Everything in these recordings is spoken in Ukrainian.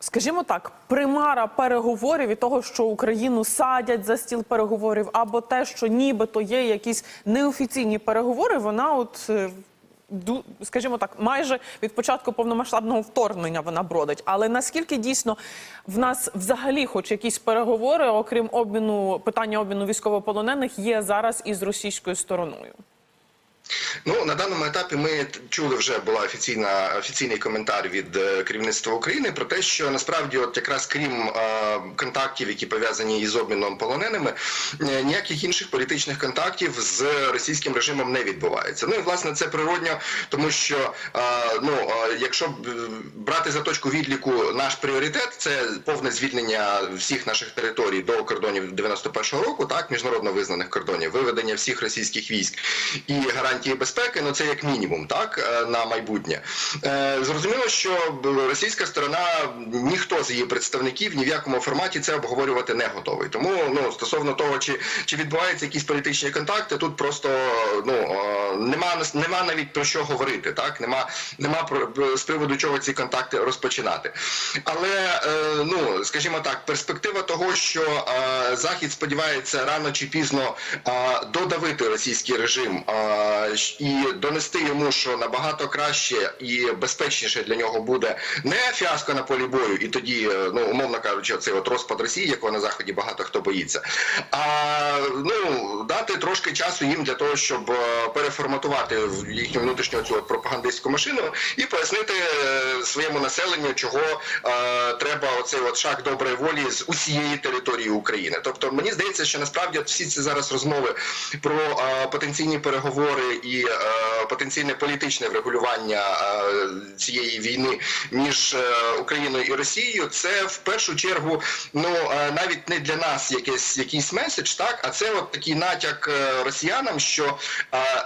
Скажімо так, примара переговорів і того, що Україну садять за стіл переговорів, або те, що нібито є якісь неофіційні переговори, вона от. е, Скажімо так, майже від початку повномасштабного вторгнення вона бродить. Але наскільки дійсно в нас взагалі, хоч якісь переговори, окрім обміну питання обміну військовополонених, є зараз із російською стороною? Ну на даному етапі ми чули вже була офіційна офіційний коментар від е, керівництва України про те, що насправді, от якраз крім е, контактів, які пов'язані із обміном полоненими, е, ніяких інших політичних контактів з російським режимом не відбувається. Ну і власне це природньо, тому що е, ну е, якщо е, брати за точку відліку наш пріоритет, це повне звільнення всіх наших територій до кордонів 91-го року, так міжнародно визнаних кордонів, виведення всіх російських військ і гарантії безпеки. Ну це як мінімум, так е, на майбутнє. Е, Зрозуміло, що російська сторона ніхто з її представників ні в якому форматі це обговорювати не готовий. Тому ну стосовно того, чи, чи відбуваються якісь політичні контакти, тут просто ну е, нема нема навіть про що говорити. Так нема нема про з приводу чого ці контакти розпочинати. Але ну скажімо так, перспектива того, що захід сподівається рано чи пізно додавити російський режим і донести йому, що набагато краще і безпечніше для нього буде не фіаско на полі бою, і тоді, е, ну умовно кажучи, цей от розпад Росії, якого на заході багато хто боїться, а ну дати трошки часу їм для того, щоб е, переформатувати їхню внутрішню цю от пропагандистську машину і пояснити е, своєму населенню, чого е, треба оцей от шаг доброї волі з усієї території України. Тобто мені здається, що насправді всі ці зараз розмови про е, потенційні переговори і е, потенційне політичне врегулювання е, цієї війни між е, Україною і Росією, це в першу чергу ну навіть не для нас якийсь якийсь меседж, так а це от такий натяк росіянам, що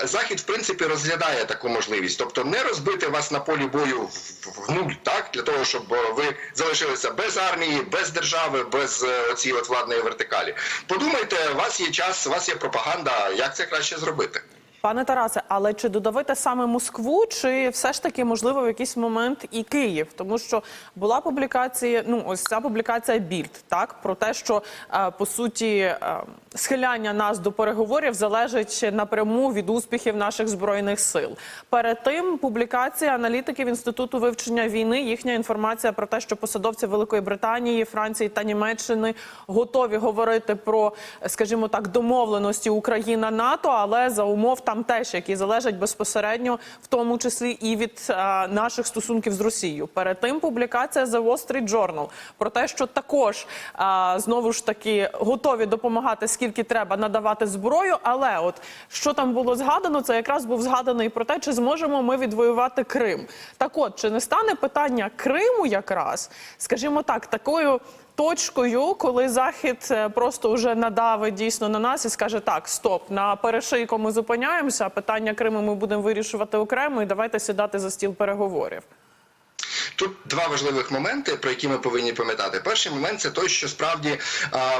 захід в принципі розглядає таку можливість, тобто не розбити вас на полі бою в, нуль, так для того, щоб ви залишилися без армії, без держави, без цієї от владної вертикалі. Подумайте, у вас є час, у вас є пропаганда. Як це краще зробити? Пане Тарасе, але чи додавити саме Москву, чи все ж таки можливо в якийсь момент і Київ? Тому що була публікація, ну ось ця публікація Більд, так про те, що е, по суті е, схиляння нас до переговорів залежить напряму від успіхів наших збройних сил. Перед тим публікація аналітиків інституту вивчення війни. Їхня інформація про те, що посадовці Великої Британії, Франції та Німеччини готові говорити про, скажімо так, домовленості Україна НАТО, але за умов там теж, які залежать безпосередньо, в тому числі і від е, наших стосунків з Росією. Перед тим публікація The Wall Street Journal про те, що також е, знову ж таки готові допомагати скільки треба надавати зброю. Але от що там було згадано, це якраз був згаданий про те, чи зможемо ми відвоювати Крим. Так от чи не стане питання Криму якраз, скажімо так, такою. Точкою, коли захід е, просто вже надавить дійсно на нас і скаже: так, стоп, на перешийку ми зупиняємося. Питання Криму ми будемо вирішувати окремо, і давайте сідати за стіл переговорів. Тут два важливих моменти, про які ми повинні пам'ятати. Перший момент це той, що справді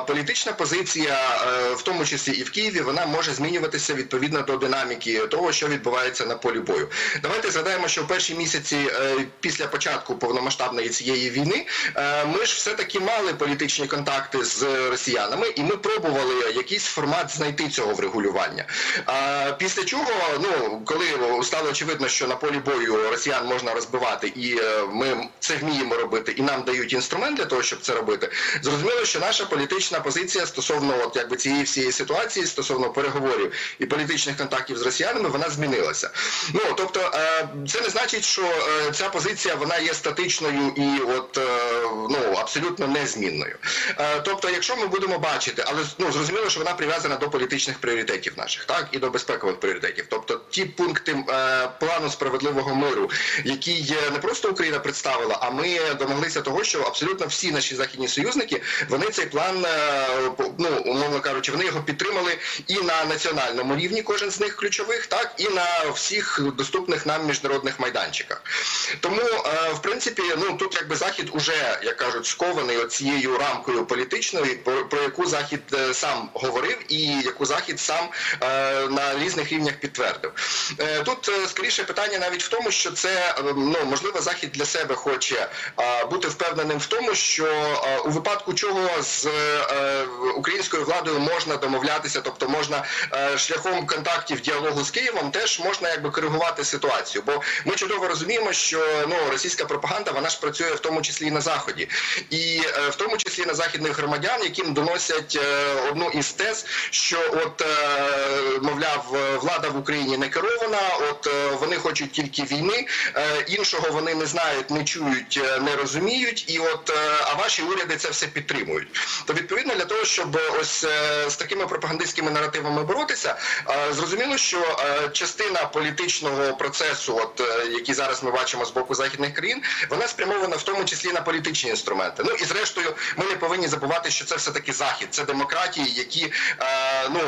політична позиція, е, в тому числі і в Києві, вона може змінюватися відповідно до динаміки того, що відбувається на полі бою. Давайте згадаємо, що в перші місяці е, після початку повномасштабної цієї війни е, ми ж все таки мали політичні контакти з росіянами, і ми пробували якийсь формат знайти цього врегулювання. А після чого, ну коли стало очевидно, що на полі бою росіян можна розбивати, і е, ми це вміємо робити, і нам дають інструмент для того, щоб це робити. Зрозуміло, що наша політична позиція стосовно от якби цієї всієї ситуації, стосовно переговорів і політичних контактів з росіянами, вона змінилася. Ну тобто, е, це не значить, що е, ця позиція вона є статичною і от е, ну абсолютно незмінною. Тобто, якщо ми будемо бачити, але ну зрозуміло, що вона прив'язана до політичних пріоритетів наших, так і до безпекових пріоритетів. Тобто, ті пункти плану справедливого миру, які є не просто Україна представила, а ми домоглися того, що абсолютно всі наші західні союзники вони цей план, е, ну умовно кажучи, вони його підтримали і на національному рівні, кожен з них ключових, так і на всіх доступних нам міжнародних майданчиках. Тому, е, в принципі, ну тут якби захід уже як кажуть, скований цією рамкою політичною, про, яку захід е, сам говорив, і яку захід сам на різних рівнях підтвердив. Тут скоріше питання навіть в тому, що це ну можливо захід для себе хоче е, бути впевненим в тому, що у випадку чого з е, українською владою можна домовлятися, тобто можна е, шляхом контактів діалогу з Києвом, теж можна якби коригувати ситуацію. Бо ми чудово розуміємо, що ну російська пропаганда вона ж працює в тому числі і на заході, і е, в тому числі на західних громадян, яким доносять одну із тез, що от мовляв влада в Україні не керована, от вони хочуть тільки війни, іншого вони не знають, не чують, е, не розуміють, і от е, а ваші уряди це все підтримують. То відповідно для того, щоб ось е, з такими пропагандистськими наративами боротися, зрозуміло, що частина політичного процесу, от який зараз ми бачимо з боку західних країн, вона спрямована в тому числі на політичні інструменти. Ну і зрештою, ми не повинні забувати, що це все таки захід, це демократії, які ну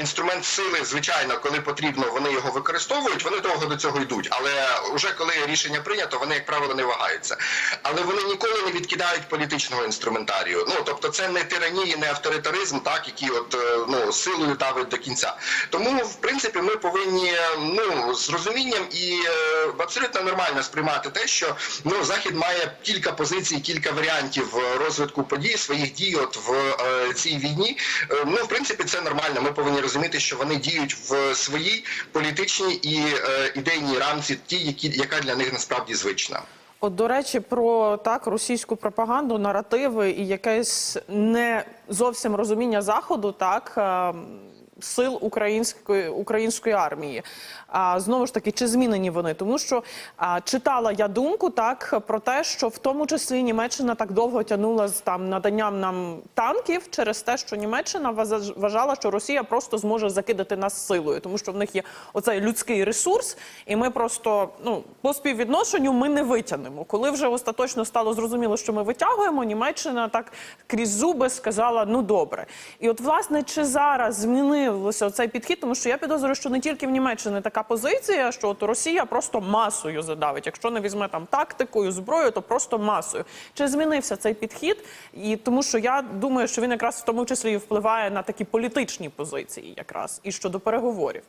інструмент сили, звичайно, коли потрібно, вони його використовують. Вони довго до цього йдуть, але вже коли рішення прийнято, вони як правило не вагаються. Але вони ніколи не відкидають політичного інструментарію. Ну тобто, це не тиранія, не авторитаризм, так який от е, ну силою давить до кінця. Тому в принципі ми повинні ну з розумінням і е, абсолютно нормально сприймати те, що ну захід має кілька позицій, кілька варіантів е, розвитку подій, своїх дій от в цій війні. Ну в принципі, це нормально. Ми повинні розуміти, що вони діють в своїй політичній і е, ідейній рамці, ті, які яка для них насправді звична. От, до речі, про так російську пропаганду, наративи і якесь не зовсім розуміння заходу, так е, сил української української армії. А знову ж таки, чи змінені вони? Тому що а, читала я думку так про те, що в тому числі Німеччина так довго тягнула з там наданням нам танків через те, що Німеччина вважа- вважала, що Росія просто зможе закидати нас силою, тому що в них є оцей людський ресурс, і ми просто ну по співвідношенню ми не витягнемо. Коли вже остаточно стало зрозуміло, що ми витягуємо, Німеччина так крізь зуби сказала: ну добре. І от власне чи зараз змінився цей підхід, тому що я підозрюю, що не тільки в Німеччині така позиція, що от Росія просто масою задавить. Якщо не візьме там тактикою, зброю, то просто масою. Чи змінився цей підхід? І тому що я думаю, що він якраз в тому числі і впливає на такі політичні позиції, якраз і щодо переговорів.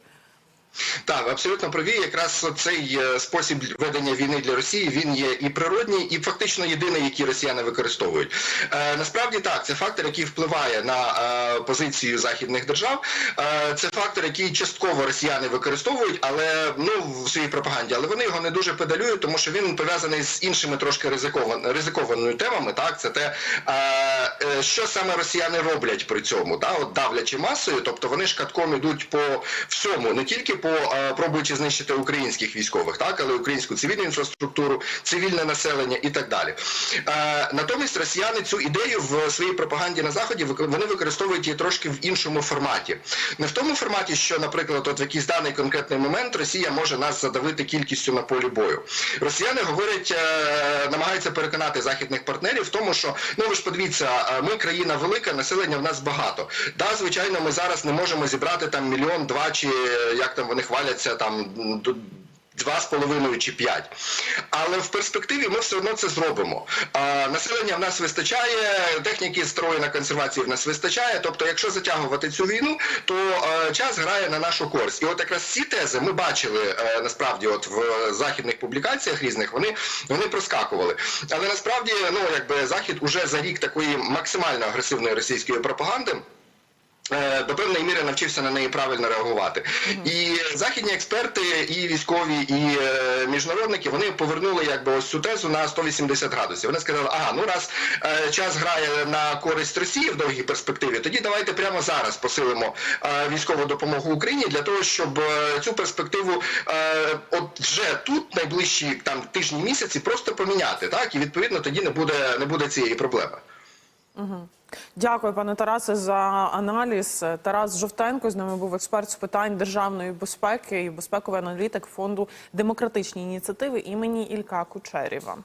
Так, абсолютно праві. Якраз цей е, спосіб ведення війни для Росії він є і природній, і фактично єдиний, який росіяни використовують. Е, насправді так, це фактор, який впливає на е, позицію західних держав. Е, це фактор, який частково росіяни використовують, але ну в своїй пропаганді, але вони його не дуже педалюють, тому що він пов'язаний з іншими трошки ризикован, ризикованими темами. Так, це те, е, е, що саме росіяни роблять при цьому, да, от давлячи масою, тобто вони ж катком ідуть по всьому, не тільки по е, пробуючи знищити українських військових, так, але українську цивільну інфраструктуру, цивільне населення і так далі. Натомість росіяни цю ідею в своїй пропаганді на заході вони використовують її трошки в іншому форматі. Не в тому форматі, що, наприклад, от в якийсь даний конкретний момент Росія може нас задавити кількістю на полі бою. Росіяни говорять, е, намагаються переконати західних партнерів в тому, що ну ви ж подивіться, ми країна велика, населення в нас багато. Да, звичайно, ми зараз не можемо зібрати там мільйон, два чи е, як там вони хваляться там. Два з половиною чи п'ять. Але в перспективі ми все одно це зробимо. А, населення в нас вистачає, техніки строю на консервації в нас вистачає. Тобто, якщо затягувати цю війну, то е, час грає на нашу користь. І от якраз ці тези ми бачили е, насправді, от в західних публікаціях різних, вони, вони проскакували. Але насправді, ну якби захід уже за рік такої максимально агресивної російської пропаганди. Е, До певної міри навчився на неї правильно реагувати, і західні експерти, і військові, і е, міжнародники вони повернули якби ось цю тезу на 180 градусів. Вони сказали, ага, ну раз е, час грає на користь Росії в довгій перспективі, тоді давайте прямо зараз посилимо військову допомогу Україні для того, щоб цю перспективу от вже тут найближчі там тижні місяці просто поміняти, так і відповідно тоді не буде не буде цієї проблеми. Дякую, пане Тарасе, за аналіз. Тарас Жовтенко з нами був експерт з питань державної безпеки і безпековий аналітик фонду демократичні ініціативи імені Ілька Кучерєва.